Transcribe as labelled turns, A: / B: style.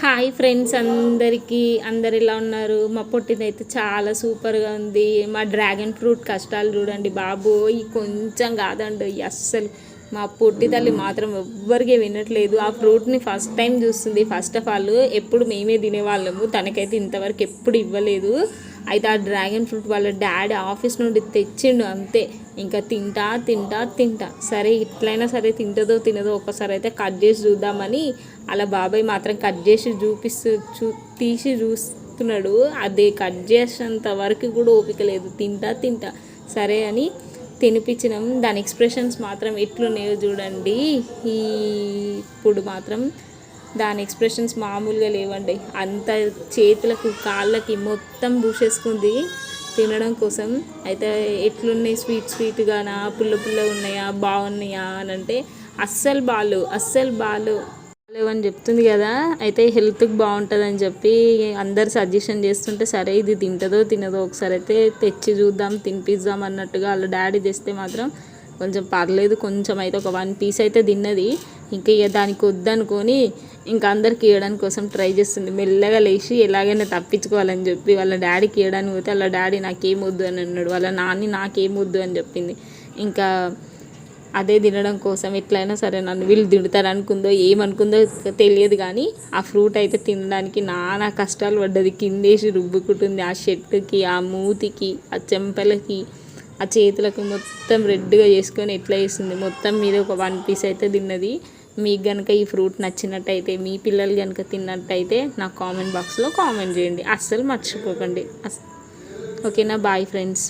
A: Hi friends అందరికీ. అందరు ఎలా ఉన్నారు? మా పొట్టిదైతే చాలా సూపర్గా ఉంది. మా డ్రాగన్ ఫ్రూట్ కష్టాలు చూడండి బాబు ఈ కొంచెం కాదండి అస్సలు. మా పొట్టి తల్లి మాత్రం ఎవ్వరికి వినట్లేదు. ఆ ఫ్రూట్ని ఫస్ట్ టైం చూస్తుంది. ఫస్ట్ ఆఫ్ ఆల్ ఎప్పుడు మేమే తినేవాళ్ళము. తనకైతే ఇంతవరకు ఎప్పుడు ఇవ్వలేదు. అయితే ఆ డ్రాగన్ ఫ్రూట్ వాళ్ళ డాడీ ఆఫీస్ నుండి తెచ్చిండు అంతే. ఇంకా తింటా తింటా తింటా. సరే ఇట్లయినా సరే తింటుందో తినదో ఒకసారి అయితే కట్ చేసి చూద్దామని అలా బాబాయ్ మాత్రం కట్ చేసి చూపిస్తూ చూ తీసి చూస్తున్నాడు. అది కట్ చేసేంత వరకు కూడా ఓపిక లేదు. తింటా తింటా. సరే అని తినిపించినాం. దాని ఎక్స్ప్రెషన్స్ మాత్రం ఎట్లున్నాయో చూడండి. ఈ ఇప్పుడు మాత్రం దాని ఎక్స్ప్రెషన్స్ మామూలుగా లేవండి. అంత చేతులకు కాళ్ళకి మొత్తం పూసేసుకుంది తినడం కోసం. అయితే ఎట్లున్నాయి? స్వీట్ స్వీట్గానా? పుల్ల పుల్ల ఉన్నాయా? బాగున్నాయా అని అంటే అస్సలు బాలు అస్సలు బాలు అని చెప్తుంది కదా. అయితే హెల్త్కి బాగుంటుందని చెప్పి అందరు సజెషన్ చేస్తుంటే సరే ఇది తింటుందో తినదో ఒకసారి అయితే తెచ్చి చూద్దాం తినిపిద్దాం అన్నట్టుగా వాళ్ళ డాడీ తెస్తే మాత్రం కొంచెం పర్లేదు. కొంచెం అయితే ఒక వన్ పీస్ అయితే తిన్నది. ఇంకా ఇక దానికి వద్దనుకొని ఇంకా అందరికి ఇవ్వడానికి కోసం ట్రై చేస్తుంది. మెల్లగా లేచి ఎలాగైనా తప్పించుకోవాలని చెప్పి వాళ్ళ డాడీకి ఇవ్వడానికి పోతే వాళ్ళ డాడీ నాకేం వద్దు అని అన్నాడు. వాళ్ళ నాన్ని నాకేం వద్దు అని చెప్పింది. ఇంకా అదే తినడం కోసం ఎట్లయినా సరే నన్ను వీళ్ళు తిడతారు అనుకుందో ఏమనుకుందో తెలియదు కానీ ఆ ఫ్రూట్ అయితే తినడానికి నానా కష్టాలు పడ్డది. కిందేసి రుబ్బుకుంటుంది ఆ షెట్టుకి ఆ మూతికి ఆ చెంపలకి. ఆ చేతులకు మొత్తం రెడ్గా చేసుకొని ఎట్లా చేస్తుంది? మొత్తం మీద ఒక వన్ పీస్ అయితే తిన్నది. మీకు కనుక ఈ ఫ్రూట్ నచ్చినట్టయితే మీ పిల్లలు కనుక తిన్నట్టయితే నాకు కామెంట్ బాక్స్లో కామెంట్ చేయండి. అస్సలు మర్చిపోకండి. అస్ ఓకేనా? Bye friends